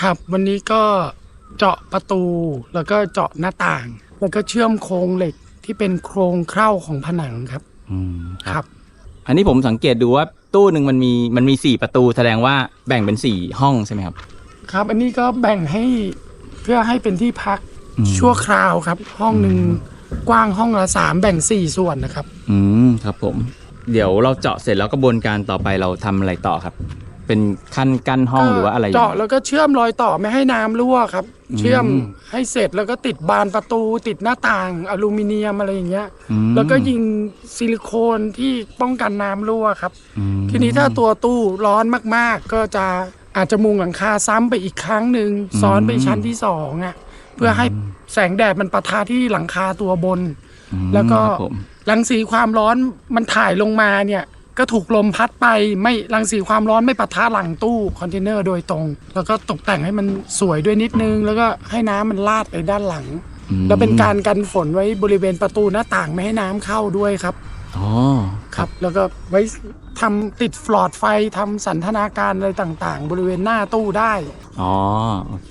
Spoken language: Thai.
ครับ วันนี้ก็เจาะประตูแล้วก็เจาะหน้าต่าง แล้วก็เชื่อมโครงเหล็กที่เป็นโครงเข้าของผนังครับอืมครับ อันนี้ผมสังเกตดูว่าตู้หนึ่งมันมีมันมีสี่ประตูแสดงว่าแบ่งเป็นสี่ห้องใช่ไหมครับ ครับ อันนี้ก็แบ่งให้เพื่อให้เป็นที่พักอืม ชั่วคราวครับ ห้องหนึ่งกว้างห้องละสามแบ่งสี่ส่วนนะครับ อืมครับผม เดี๋ยวเราเจาะเสร็จแล้วกระบวนการต่อไปเราทำอะไรต่อครับ เป็นขั้นกั้นห้องหรือว่าอะไรยังไงเจาะแล้วก็เชื่อมรอยต่อไม่ให้น้ำรั่วครับอืมเชื่อมให้เสร็จแล้วก็ติดบานประตู ติดหน้าต่างอลูมิเนียมอะไรอย่างเงี้ย อืม แล้วก็ยิงซิลิโคนที่ป้องกันน้ำรั่วครับ อืมทีนี้ถ้าตัวตู้ร้อนมากๆ ก็จะอาจจะมุงหลังคาซ้ำไปอีกครั้งหนึ่งซ้อนไปชั้นที่สองอะเพื่อให้แสงแดดมันปะทะที่หลังคาตัวบน อืมแล้วก็ครับผมรังสีความร้อนมันถ่ายลงมาเนี่ย ก็ถูกลมพัดไปไม่รังสีความร้อนไม่ปะทะหลังตู้คอนเทนเนอร์โดยตรง แล้วก็ตกแต่งให้มันสวยด้วยนิดนึง แล้วก็ให้น้ำมันลาดไปด้านหลังอืมแล้วเป็นการกันฝนไว้บริเวณประตูหน้าต่างไม่ให้น้ำเข้าด้วยครับ อ๋อครับแล้วก็ไว้ทำติดฟลอดไฟทำสันทนาการอะไรต่างๆ บริเวณหน้าตู้ได้ อ๋อโอเค